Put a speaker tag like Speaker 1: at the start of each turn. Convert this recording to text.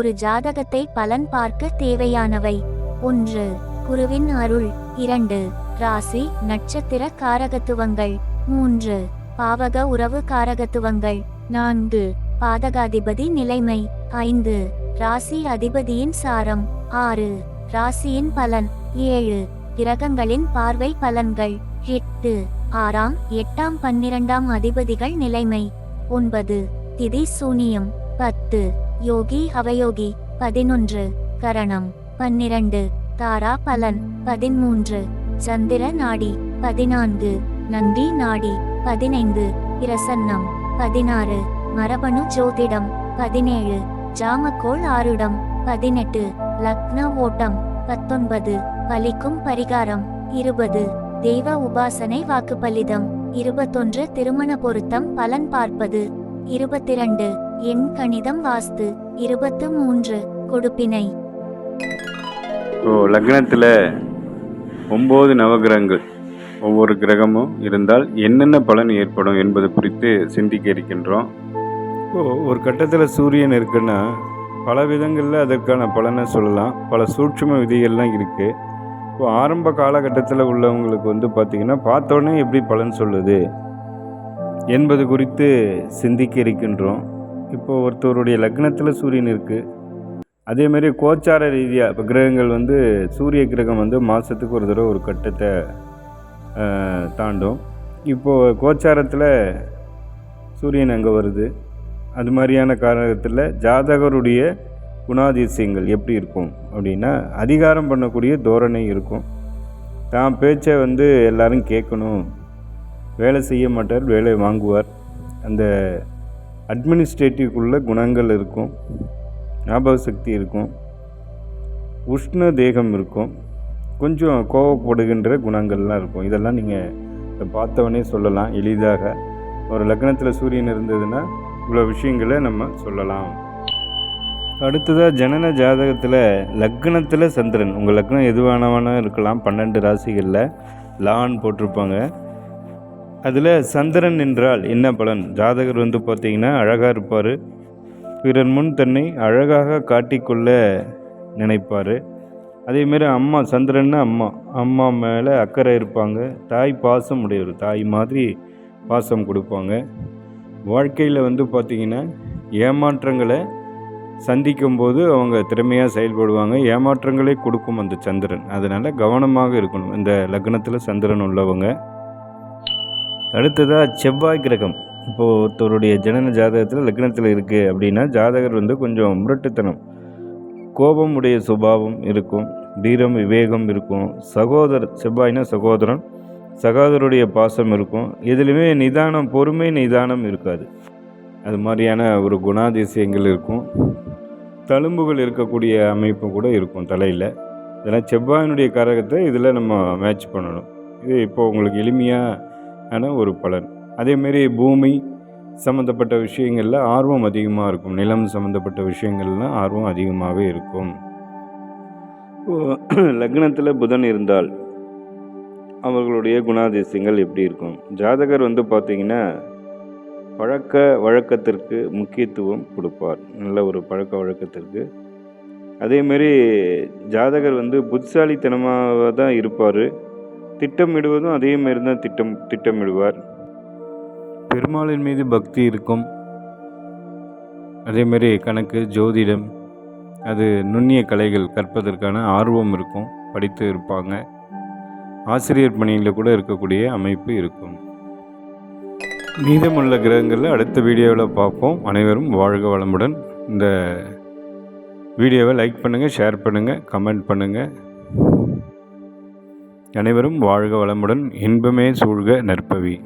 Speaker 1: ஒரு ஜாதகத்தை பலன் பார்க்க தேவையானவை. ஒன்று குருவின் அருள். இரண்டு ராசி நட்சத்திர காரகத்துவங்கள். மூன்று பாவக உறவு காரகத்துவங்கள். நான்கு பாதகாதிபதி நிலைமை. ஐந்து ராசி அதிபதியின் சாரம். ஆறு ராசியின் பலன். ஏழு கிரகங்களின் பார்வை பலன்கள். எட்டு ஆறாம் எட்டாம் பன்னிரண்டாம் அதிபதிகள் நிலைமை. ஒன்பது திதி சூனியம். பத்து யோகி அவயோகி பதினொன்று கரணம் பன்னிரண்டு தாரா பலன் பதிமூன்று சந்திர நாடி பதினான்கு நந்தி நாடி பதினைந்து பிரசன்னம் பதினாறு மரபணு ஜோதிடம் பதினேழு ஜாமக்கோள் ஆருடம் பதினெட்டு லக்ன ஓட்டம் பத்தொன்பது பலிக்கும் பரிகாரம் இருபது தெய்வ உபாசனை வாக்குப்பலிதம் இருபத்தொன்று திருமண பொருத்தம் பலன் பார்ப்பது இருபத்திரண்டு எண் கணிதம் வாஸ்து இருபத்து மூன்று கொடுப்பினை.
Speaker 2: ஸோ லக்னத்தில் ஒம்பது நவகிரகங்கள் ஒவ்வொரு கிரகமும் இருந்தால் என்னென்ன பலன் ஏற்படும் என்பது குறித்து சிந்திக்க இருக்கின்றோம்.
Speaker 3: இப்போ ஒரு கட்டத்தில் சூரியன் இருக்குன்னா பல விதங்களில் அதற்கான பலனை சொல்லலாம். பல சூட்சும விதிகள்லாம் இருக்குது இப்போ ஆரம்ப காலகட்டத்தில் உள்ளவங்களுக்கு வந்து பார்த்திங்கன்னா பார்த்தோன்னே எப்படி பலன் சொல்லுது என்பது குறித்து சிந்திக்க இருக்கின்றோம். இப்போ ஒருத்தருடைய லக்னத்தில் சூரியன் இருக்குது அதேமாரி கோச்சார ரீதியாக இப்போ கிரகங்கள் வந்து சூரிய கிரகம் வந்து மாதத்துக்கு ஒரு தடவை ஒரு கட்டத்தை தாண்டும். இப்போது கோச்சாரத்தில் சூரியன் அங்கே வருது. அது மாதிரியான காரணத்தில் ஜாதகருடைய குணாதிசயங்கள் எப்படி இருக்கும் அப்படின்னா அதிகாரம் பண்ணக்கூடிய தோரணை இருக்கும். தான் பேச்சை வந்து எல்லாரும் கேட்கணும். வேலை செய்ய மாட்டார் வேலை வாங்குவார். அந்த அட்மினிஸ்ட்ரேட்டிவ்க்குள்ள குணங்கள் இருக்கும். ஞாபக சக்தி இருக்கும். உஷ்ண தேகம் இருக்கும். கொஞ்சம் கோவப்படுகின்ற குணங்கள்லாம் இருக்கும். இதெல்லாம் நீங்கள் பார்த்தவனே சொல்லலாம். எளிதாக ஒரு லக்னத்தில் சூரியன் இருந்ததுன்னா இவ்வளோ விஷயங்களை நம்ம சொல்லலாம். அடுத்ததாக ஜனன ஜாதகத்தில் லக்னத்தில் சந்திரன். உங்கள் லக்னம் எதுவானவனா இருக்கலாம். பன்னெண்டு ராசிகளில் லான் போட்டிருப்பாங்க. அதில் சந்திரன் என்றால் என்ன பலன்? ஜாதகர் வந்து பார்த்தீங்கன்னா அழகாக இருப்பார். பிறர் முன் தன்னை அழகாக காட்டிக்கொள்ள நினைப்பார். அதேமாரி அம்மா சந்திரன்னா அம்மா. அம்மா மேலே அக்கறை இருப்பாங்க. தாய் பாசம் உடையவர். தாய் மாதிரி பாசம் கொடுப்பாங்க. வாழ்க்கையில் வந்து பார்த்திங்கன்னா ஏமாற்றங்களை சந்திக்கும்போது அவங்க திறமையாக செயல்படுவாங்க. ஏமாற்றங்களே கொடுக்கும் அந்த சந்திரன். அதனால் கவனமாக இருக்கணும். இந்த லக்னத்தில் சந்திரன் உள்ளவங்க. அடுத்ததாக செவ்வாய் கிரகம். இப்போது ஒருத்தருடைய ஜனன ஜாதகத்தில் லக்னத்தில் இருக்குது அப்படின்னா ஜாதகர் வந்து கொஞ்சம் முரட்டுத்தனம். கோபம் உடைய சுபாவம் இருக்கும். தீரம் விவேகம் இருக்கும். சகோதரர் செவ்வாய்னா சகோதரன். சகோதரருடைய பாசம் இருக்கும். எதுலையுமே நிதானம் பொறுமை நிதானம் இருக்காது. அது மாதிரியான ஒரு குணாதிசயங்கள் இருக்கும். தழும்புகள் இருக்கக்கூடிய அமைப்பு கூட இருக்கும் தலையில். இதெல்லாம் செவ்வாயினுடைய கரகத்தை இதில் நம்ம மேட்ச் பண்ணணும். இது இப்போ உங்களுக்கு எளிமையாக ஆனால் ஒரு பலன். அதேமாரி பூமி சம்மந்தப்பட்ட விஷயங்களில் ஆர்வம் அதிகமாக இருக்கும். நிலம் சம்மந்தப்பட்ட விஷயங்கள்லாம் ஆர்வம் அதிகமாகவே இருக்கும். லக்னத்தில் புதன் இருந்தால் அவர்களுடைய குணாதிசயங்கள் எப்படி இருக்கும்? ஜாதகர் வந்து பார்த்திங்கன்னா பழக்க வழக்கத்திற்கு முக்கியத்துவம் கொடுப்பார். நல்ல ஒரு பழக்க வழக்கத்திற்கு. அதேமாரி ஜாதகர் வந்து புத்திசாலித்தனமாக தான் இருப்பார். திட்டமிடுவதும் அதே மாதிரி தான் திட்டம் திட்டமிடுவார். பெருமாளின் மீது பக்தி இருக்கும். அதேமாரி கணக்கு ஜோதிடம் அது நுண்ணிய கலைகள் கற்பதற்கான ஆர்வம் இருக்கும். படித்து இருப்பாங்க. ஆசிரியர் பணியில் கூட இருக்கக்கூடிய அமைப்பு இருக்கும். மீதமுள்ள கிரகங்களில் அடுத்த வீடியோவில் பார்ப்போம். அனைவரும் வாழ்க வளமுடன். இந்த வீடியோவை லைக் பண்ணுங்கள் ஷேர் பண்ணுங்கள் கமெண்ட் பண்ணுங்கள் அனைவரும் வாழ்க வளமுடன் இன்பமே சூழ்க நற்பவி.